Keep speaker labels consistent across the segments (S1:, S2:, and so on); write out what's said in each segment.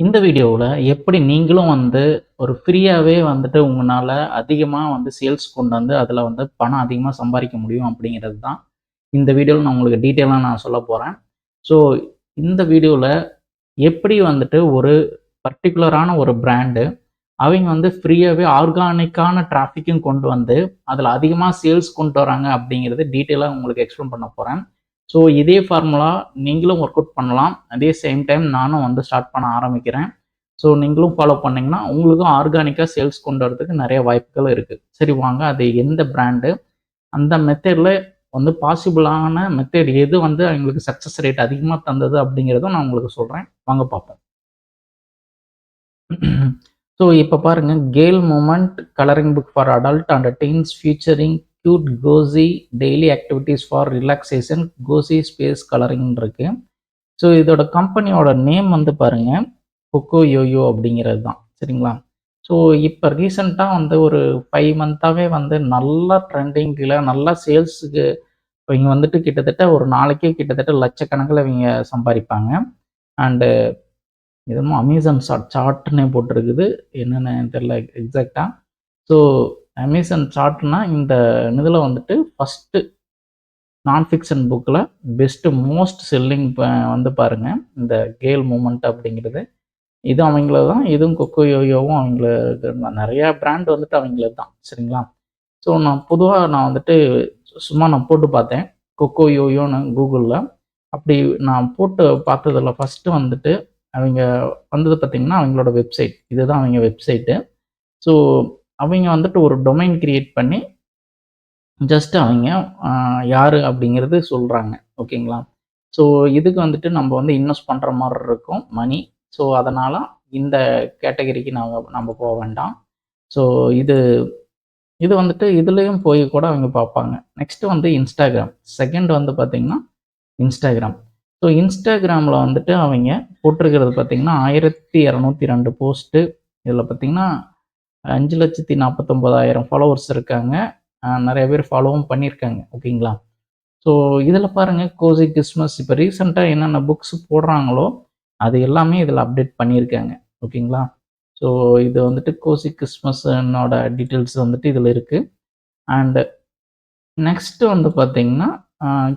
S1: இந்த வீடியோவில் எப்படி நீங்களும் வந்து ஒரு ஃப்ரீயாகவே வந்துட்டு உங்களால் அதிகமாக வந்து சேல்ஸ் கொண்டு வந்து அதில் வந்து பணம் அதிகமாக சம்பாதிக்க முடியும் அப்படிங்கிறது தான் இந்த வீடியோவில் நான் உங்களுக்கு டீட்டெயிலாக நான் சொல்ல போகிறேன் ஸோ இந்த வீடியோவில் எப்படி வந்துட்டு ஒரு பர்டிகுலரான ஒரு பிராண்டு அவங்க வந்து ஃப்ரீயாகவே ஆர்கானிக்கான டிராஃபிக்கும் கொண்டு வந்து அதில் அதிகமாக சேல்ஸ் கொண்டு வராங்க அப்படிங்கிறது டீட்டெயிலாக உங்களுக்கு எக்ஸ்பிளைன் பண்ண போகிறேன் ஸோ இதே ஃபார்முலா நீங்களும் ஒர்க் அவுட் பண்ணலாம். அதே சேம் டைம் நானும் வந்து ஸ்டார்ட் பண்ண ஆரம்பிக்கிறேன். ஸோ நீங்களும் ஃபாலோ பண்ணிங்கன்னா உங்களுக்கும் ஆர்கானிக்காக சேல்ஸ் கொண்டு வரதுக்கு நிறைய வாய்ப்புகள் இருக்குது சரி வாங்க. அது எந்த பிராண்டு அந்த மெத்தடில் வந்து பாசிபிளான மெத்தட் எது வந்து அவங்களுக்கு சக்ஸஸ் ரேட் அதிகமாக தந்தது அப்படிங்கிறத நான் உங்களுக்கு சொல்கிறேன் வாங்க பார்ப்போம். ஸோ இப்போ பாருங்கள் Khel moment colouring book for adult and teens featuring cute cosy daily activities for relaxation cosy space colouring இருக்குது ஸோ இதோட கம்பெனியோட நேம் வந்து பாருங்கள் கொக்கோ யோயோ அப்படிங்கிறது தான். சரிங்களா? ஸோ இப்போ ரீசெண்டாக வந்து ஒரு ஃபைவ் மந்த்தாகவே வந்து நல்லா ட்ரெண்டிங்கில் நல்லா சேல்ஸுக்கு இவங்க வந்துட்டு கிட்டத்தட்ட ஒரு நாளைக்கே கிட்டத்தட்ட லட்சக்கணக்கில் இவங்க சம்பாதிப்பாங்க. அண்டு இதுவும் அமேசான் சாட் சார்ட்னே போட்டிருக்குது. என்னென்னு தெரில எக்ஸாக்டாக ஸோ அமேசான் சார்ட்னா இந்த இதில் வந்துட்டு ஃபஸ்ட்டு நான் ஃபிக்ஷன் புக்கில் பெஸ்ட்டு மோஸ்ட் செல்லிங் வந்து பாருங்கள் இந்த கேல் மூமெண்ட் அப்படிங்கிறது. இது அவங்கள தான் இதுவும் கொக்கோ யோயோவும் அவங்களுக்கு நிறையா பிராண்ட் வந்துட்டு அவங்களது தான் சரிங்களா? ஸோ நான் பொதுவாக நான் வந்துட்டு சும்மா நான் போட்டு பார்த்தேன். கொக்கோ யோயோன்னு கூகுளில் அப்படி நான் போட்டு பார்த்ததில் ஃபஸ்ட்டு வந்துட்டு அவங்க வந்தது பார்த்திங்கன்னா அவங்களோட வெப்சைட் இதுதான் அவங்க வெப்சைட்டு ஸோ அவங்க வந்துட்டு ஒரு டொமைன் கிரியேட் பண்ணி ஜஸ்ட் அவங்க யார் அப்படிங்கிறது சொல்கிறாங்க ஓகேங்களா? ஸோ இதுக்கு வந்துட்டு நம்ம வந்து இன்வெஸ்ட் பண்ணுற மாதிரி இருக்கும் மணி ஸோ அதனால் இந்த கேட்டகரிக்கு நாங்கள் நம்ம போக வேண்டாம். ஸோ இது இது வந்துட்டு இதுலேயும் போய் கூட அவங்க பார்ப்பாங்க. நெக்ஸ்ட்டு வந்து இன்ஸ்டாகிராம் செகண்ட் வந்து பார்த்திங்கன்னா இன்ஸ்டாகிராம் ஸோ இன்ஸ்டாகிராமில் வந்துட்டு அவங்க போட்டிருக்கிறது பார்த்திங்கன்னா ஆயிரத்தி இரநூத்தி ரெண்டு போஸ்ட்டு இதில் பார்த்திங்கன்னா அஞ்சு லட்சத்தி நாற்பத்தொம்போதாயிரம் ஃபாலோவர்ஸ் இருக்காங்க. நிறைய பேர் ஃபாலோவும் பண்ணியிருக்காங்க. ஓகேங்களா ஸோ இதில் பாருங்கள் கோசி கிறிஸ்மஸ் இப்போ ரீசெண்டாக என்னென்ன புக்ஸ் போடுறாங்களோ அது எல்லாமே இதில் அப்டேட் பண்ணியிருக்காங்க. ஓகேங்களா ஸோ இது வந்துட்டு கோசி கிறிஸ்மஸ்னோட டீட்டெயில்ஸ் வந்துட்டு இதில் இருக்குது அண்டு நெக்ஸ்ட்டு வந்து பார்த்திங்கன்னா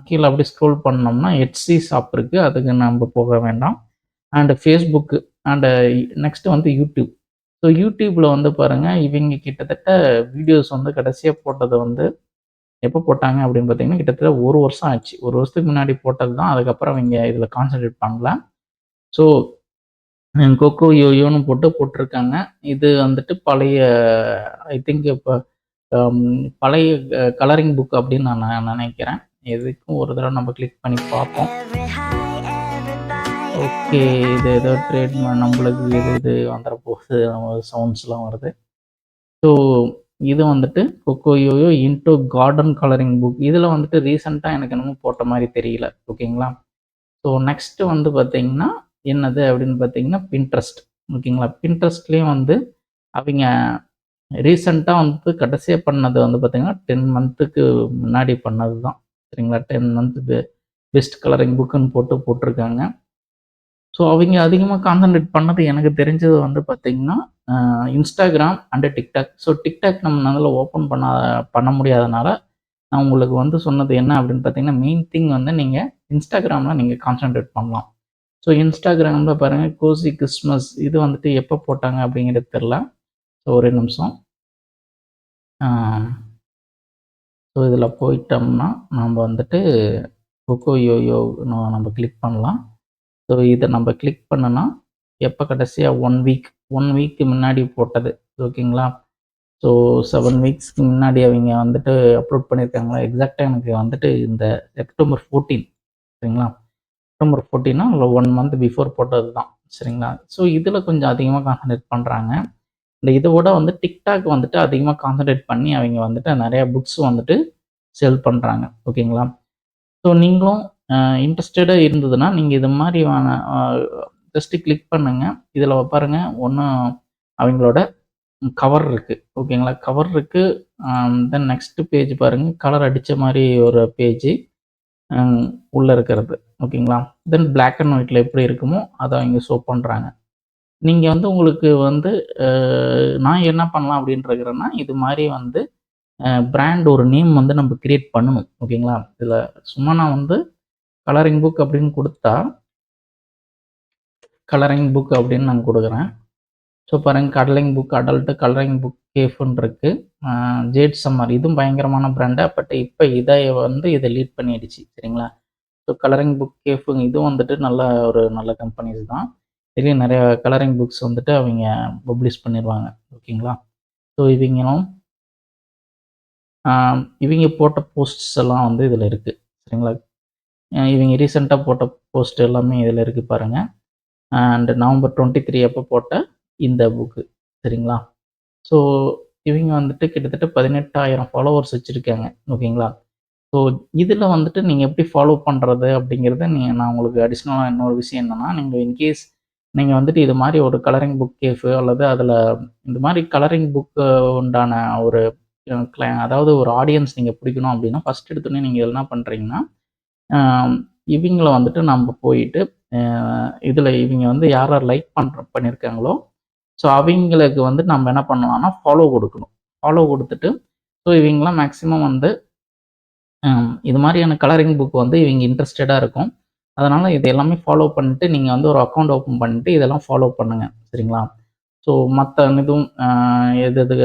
S1: கீழே அப்படி ஸ்க்ரோல் பண்ணோம்னா ஹெச்சி ஷாப் இருக்குது அதுக்கு நம்ம போக வேண்டாம். அண்டு ஃபேஸ்புக்கு அண்டு நெக்ஸ்ட்டு வந்து யூடியூப் ஸோ யூடியூப்பில் வந்து பாருங்கள் இவங்க கிட்டத்தட்ட வீடியோஸ் வந்து கடைசியாக போட்டது வந்து எப்போ போட்டாங்க அப்படின்னு பார்த்தீங்கன்னா கிட்டத்தட்ட ஒரு வருஷம் ஆச்சு. ஒரு வருஷத்துக்கு முன்னாடி போட்டது தான் அதுக்கப்புறம் இவங்க இதில் கான்சன்ட்ரேட் பண்ணல. ஸோ கொக்கோ யோயோன்னு போட்டு போட்டிருக்காங்க. இது வந்துட்டு பழைய ஐ திங்க் இப்போ பழைய uh, கலரிங் புக் அப்படின்னு நான் நினைக்கிறேன். எதுக்கும் ஒரு தடவை நம்ம கிளிக் பண்ணி பார்ப்போம். ஓகே இது ஏதோ ட்ரேட் நம்மளுக்கு இது இது வந்துட போகுது. நம்ம சவுண்ட்ஸ்லாம் வருது. ஸோ இது வந்துட்டு கொக்கோயோயோ இன்டோ கார்டன் கலரிங் புக் இதில் வந்துட்டு ரீசெண்டாக எனக்கு என்னமோ போட்ட மாதிரி தெரியல. ஓகேங்களா? ஸோ நெக்ஸ்ட்டு வந்து பார்த்திங்கன்னா என்னது அப்படின்னு பார்த்தீங்கன்னா பின்ட்ரெஸ்ட் ஓகேங்களா? பின்ட்ரெஸ்ட்லேயும் வந்து அவங்க ரீசெண்டாக வந்து கடைசியாக பண்ணது வந்து பார்த்திங்கன்னா டென் மந்த்துக்கு முன்னாடி பண்ணது தான் சரிங்களா? டென் மந்த்துக்கு பெஸ்ட் கலரிங் புக்குன்னு போட்டு போட்டிருக்காங்க. ஸோ அவங்க அதிகமாக கான்சன்ட்ரேட் பண்ணது எனக்கு தெரிஞ்சது வந்து பார்த்திங்கன்னா Instagram and TikTok so TikTok நம்ம அதில் ஓப்பன் பண்ண பண்ண முடியாதனால நான் உங்களுக்கு வந்து சொன்னது என்ன அப்படின்னு பார்த்தீங்கன்னா மெயின் திங் வந்து நீங்கள் இன்ஸ்டாகிராமில் நீங்கள் கான்சன்ட்ரேட் பண்ணலாம். ஸோ இன்ஸ்டாகிராமில் பாருங்கள் கோசி கிறிஸ்மஸ் இது வந்துட்டு எப்போ போட்டாங்க அப்படிங்கிறது தெரில ஸோ ஒரே நிமிஷம். ஸோ இதில் போயிட்டோம்னா நம்ம வந்துட்டு கொக்கோ யோயோ நம்ம கிளிக் பண்ணலாம். ஸோ இதை நம்ம கிளிக் பண்ணோன்னா எப்போ கடைசியாக ஒன் வீக் ஒன் வீக்கு முன்னாடி போட்டது ஓகேங்களா ஸோ செவன் வீக்ஸ்க்கு முன்னாடி அவங்க வந்துட்டு அப்லோட் பண்ணியிருக்காங்களா? எக்ஸாக்டாக எனக்கு வந்துட்டு இந்த செப்டம்பர் ஃபோர்டீன் சரிங்களா? செப்டம்பர் ஃபோர்டீனா இல்லை ஒன் மந்த் பிஃபோர் போட்டது தான் சரிங்களா? ஸோ இதில் கொஞ்சம் அதிகமாக கான்சன்ட்ரேட் பண்ணுறாங்க இந்த இதோட வந்து டிக்டாக் வந்துட்டு அதிகமாக கான்சன்ட்ரேட் பண்ணி அவங்க வந்துட்டு நிறையா புக்ஸ் வந்துட்டு செல் பண்ணுறாங்க ஓகேங்களா ஸோ நீங்களும் இன்ட்ரெஸ்டடாக இருந்ததுன்னா நீங்கள் இது மாதிரியான ஜஸ்ட்டு கிளிக் பண்ணுங்கள் இதில் பாருங்கள் ஒன்று அவங்களோட கவர் இருக்குது ஓகேங்களா கவர் இருக்குது தென் நெக்ஸ்ட்டு பேஜ் பாருங்கள் கலர் அடித்த மாதிரி ஒரு பேஜ் உள்ளே இருக்கிறது. ஓகேங்களா தென் பிளாக் அண்ட் ஒயிட்டில் எப்படி இருக்குமோ அதை அவங்க ஷோ பண்ணுறாங்க நீங்கள் வந்து உங்களுக்கு வந்து நான் என்ன பண்ணலாம் அப்படின்றிருக்கிறேன்னா இது மாதிரி வந்து பிராண்ட் ஒரு நேம் வந்து நம்ம கிரியேட் பண்ணணும். ஓகேங்களா இதில் சும்மா நான் வந்து கலரிங் புக் அப்படின்னு கொடுத்தா கலரிங் புக் அப்படின்னு நான் கொடுக்குறேன். ஸோ பாருங்க cuddling book adult colouring book கேஃப்னு இருக்கு. ஜேட் சம்மர் இதுவும் பயங்கரமான பிராண்டு பட் இப்போ இதை வந்து இதை லீட் பண்ணிடுச்சு சரிங்களா? ஸோ கலரிங் புக் கேஃபுங்க இதுவும் வந்துட்டு நல்ல ஒரு நல்ல கம்பெனிஸ் தான். இதுலேயும் நிறைய கலரிங் புக்ஸ் வந்துட்டு அவங்க பப்ளிஷ் பண்ணிடுவாங்க ஓகேங்களா? ஸோ இவங்களும் இவங்க போட்ட போஸ்ட்ஸ் எல்லாம் வந்து இதில் இருக்குது சரிங்களா? இவங்க ரீசெண்டாக போட்ட போஸ்ட் எல்லாமே இதில் இருக்குது பாருங்கள் அண்ட் நவம்பர் டுவெண்ட்டி த்ரீ அப்போ போட்ட இந்த புக்கு சரிங்களா? ஸோ இவங்க வந்துட்டு கிட்டத்தட்ட பதினெட்டாயிரம் ஃபாலோவர்ஸ் வச்சுருக்காங்க ஓகேங்களா ஸோ இதில் வந்துட்டு நீங்கள் எப்படி ஃபாலோ பண்ணுறது அப்படிங்கிறத நீங்கள் நான் உங்களுக்கு அடிஷ்னலாக இன்னொரு விஷயம் என்னென்னா நீங்கள் இன்கேஸ் நீங்கள் வந்துட்டு இது மாதிரி ஒரு கலரிங் புக் கேஃபு அல்லது அதில் இந்த மாதிரி கலரிங் புக்கு உண்டான ஒரு அஹ், அதாவது ஒரு ஆடியன்ஸ் நீங்கள் பிடிக்கணும் அப்படின்னா ஃபஸ்ட் எடுத்தோடனே நீங்கள் என்ன பண்ணுறீங்கன்னா இவங்கள வந்துட்டு நம்ம போயிட்டு இதில் இவங்க வந்து யார் யார் லைக் பண்ணுற பண்ணியிருக்காங்களோ ஸோ அவங்களுக்கு வந்து நம்ம என்ன பண்ணலாம்னா ஃபாலோ கொடுக்கணும். ஃபாலோ கொடுத்துட்டு ஸோ இவங்களாம் மேக்ஸிமம் வந்து இது மாதிரியான கலரிங் புக் வந்து இவங்க இன்ட்ரெஸ்டடாக இருக்கும். அதனால் இது எல்லாமே ஃபாலோ பண்ணிட்டு நீங்கள் வந்து ஒரு அக்கௌண்ட் ஓப்பன் பண்ணிட்டு இதெல்லாம் ஃபாலோ பண்ணுங்கள் சரிங்களா? ஸோ மற்ற இதுவும் எது எது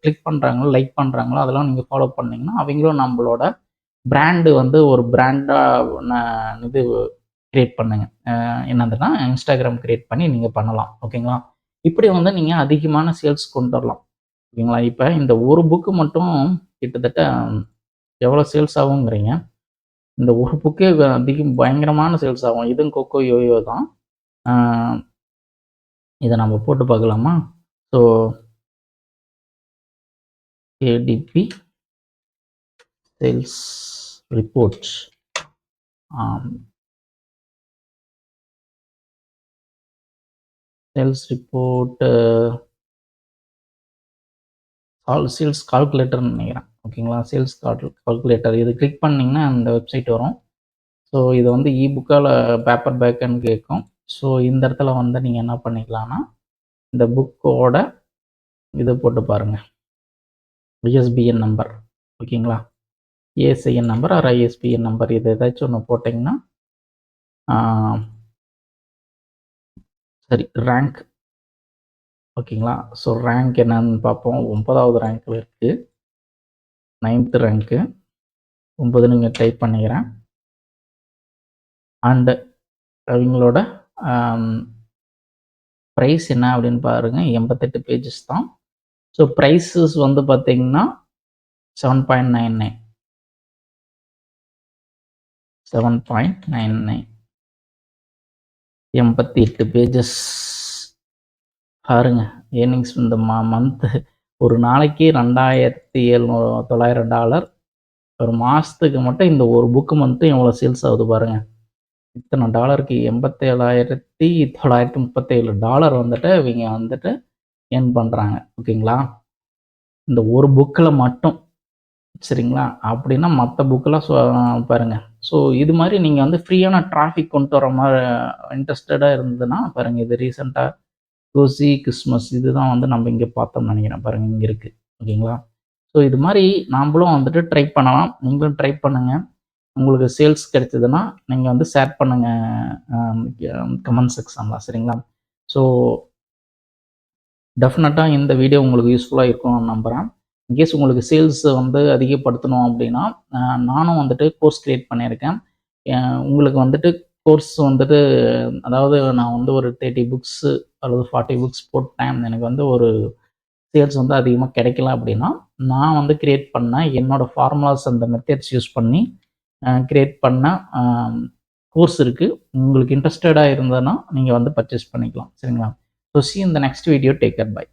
S1: கிளிக் பண்ணுறாங்களோ லைக் பண்ணுறாங்களோ அதெல்லாம் நீங்கள் ஃபாலோ பண்ணிங்கன்னா அவங்களும் நம்மளோட பிராண்டு வந்து ஒரு பிராண்டாக இது கிரியேட் பண்ணுங்க. என்னதுன்னா இன்ஸ்டாகிராம் கிரியேட் பண்ணி நீங்கள் பண்ணலாம். ஓகேங்களா? இப்படி வந்து நீங்கள் அதிகமான சேல்ஸ் கொண்டு வரலாம். ஓகேங்களா? இப்போ இந்த ஒரு புக்கு மட்டும் கிட்டத்தட்ட எவ்வளோ சேல்ஸ் ஆகுங்கிறீங்க இந்த ஒரு புக்கே அதிகம் பயங்கரமான சேல்ஸ் ஆகும். இதுவும் கொக்கோ யோயோ தான். இதை நம்ம போட்டு பார்க்கலாமா? So ADP sales report sales report call sales கால்குலேட்டர்னு நினைக்கிறேன். ஓகேங்களா? சேல்ஸ் கால்குலேட்டர் இது கிளிக் பண்ணிங்கன்னா அந்த வெப்சைட் வரும். ஸோ இது வந்து இ புக்கால் பேப்பர் பேக்குன்னு கேட்கும். ஸோ இந்த இடத்துல வந்து நீங்கள் என்ன பண்ணிக்கலாம்னா இந்த புக்கோட இதை போட்டு பாருங்கள் பிஎஸ்பிஎன் நம்பர் ஓகேங்களா? ASIN number or ISBN number இது ஏதாச்சும் ஒன்று போட்டிங்கன்னா சரி ரேங்க் ஓகேங்களா? ஸோ ரேங்க் என்னன்னு பார்ப்போம். ஒன்பதாவது ரேங்க்கில் இருக்குது நைன்த்து ரேங்க்கு ஒம்பது நீங்கள் டைப் பண்ணிக்கிறேன். அண்டு அவங்களோட ப்ரைஸ் என்ன அப்படின்னு பாருங்கள் எண்பத்தெட்டு பேஜஸ் தான். ஸோ ப்ரைஸஸ் வந்து பார்த்தீங்கன்னா seven point nine nine seven point nine nine எண்பத்தி எட்டு பேஜஸ் பாருங்க ஏர்னிங்ஸ் இந்த மா மந்த்து ஒரு நாளைக்கு ரெண்டாயிரத்தி எழுநூறு தொள்ளாயிரம் டாலர் ஒரு மாதத்துக்கு மட்டும் இந்த ஒரு புக்கு மந்த்தும் எவ்வளோ சேல்ஸ் ஆகுது பாருங்க. இத்தனை டாலருக்கு எண்பத்தேழாயிரத்தி தொள்ளாயிரத்தி முப்பத்தேழு டாலர் வந்துட்டு இவங்க வந்துட்டு ஏர்ன் பண்ணுறாங்க ஓகேங்களா? இந்த ஒரு புக்கில் மட்டும் சரிங்களா? அப்படின்னா மற்ற புக்கெல்லாம் பாருங்கள் ஸோ இது மாதிரி நீங்கள் வந்து ஃப்ரீயான டிராஃபிக் கொண்டு வர மாதிரி இன்ட்ரெஸ்டடாக இருந்ததுன்னா பாருங்கள் இது ரீசெண்டாக கோசி கிறிஸ்மஸ் இதுதான் வந்து நம்ம இங்கே பார்த்தோம்னு நினைக்கிறேன். பாருங்கள் இங்கே இருக்குது ஓகேங்களா? ஸோ இது மாதிரி நாமளும் வந்துட்டு ட்ரை பண்ணலாம். நீங்களும் ட்ரை பண்ணுங்கள் உங்களுக்கு சேல்ஸ் கிடைச்சதுன்னா நீங்கள் வந்து ஷேர் பண்ணுங்கள் கமெண்ட் செக்ஷனில் சரிங்களா? ஸோ டெஃபினட்டாக இந்த வீடியோ உங்களுக்கு யூஸ்ஃபுல்லாக இருக்கும்னு நம்புகிறேன் இன்கேஸ் உங்களுக்கு சேல்ஸ் வந்து அதிகப்படுத்தணும் அப்படின்னா நானும் வந்துட்டு கோர்ஸ் க்ரியேட் பண்ணியிருக்கேன். உங்களுக்கு வந்துட்டு கோர்ஸ் வந்துட்டு அதாவது நான் வந்து ஒரு தேர்ட்டி புக்ஸு அல்லது ஃபார்ட்டி புக்ஸ் போட்டேன். எனக்கு வந்து ஒரு சேல்ஸ் வந்து அதிகமாக கிடைக்கல அப்படின்னா நான் வந்து கிரியேட் பண்ண என்னோடய ஃபார்முலாஸ் அந்த மெத்தட்ஸ் யூஸ் பண்ணி கிரியேட் பண்ண கோர்ஸ் இருக்குது உங்களுக்கு இன்ட்ரெஸ்டடாக இருந்ததுன்னா நீங்கள் வந்து பர்ச்சேஸ் பண்ணிக்கலாம். சரிங்களா? ஸோ சி இந்த நெக்ஸ்ட் வீடியோ டேக் பை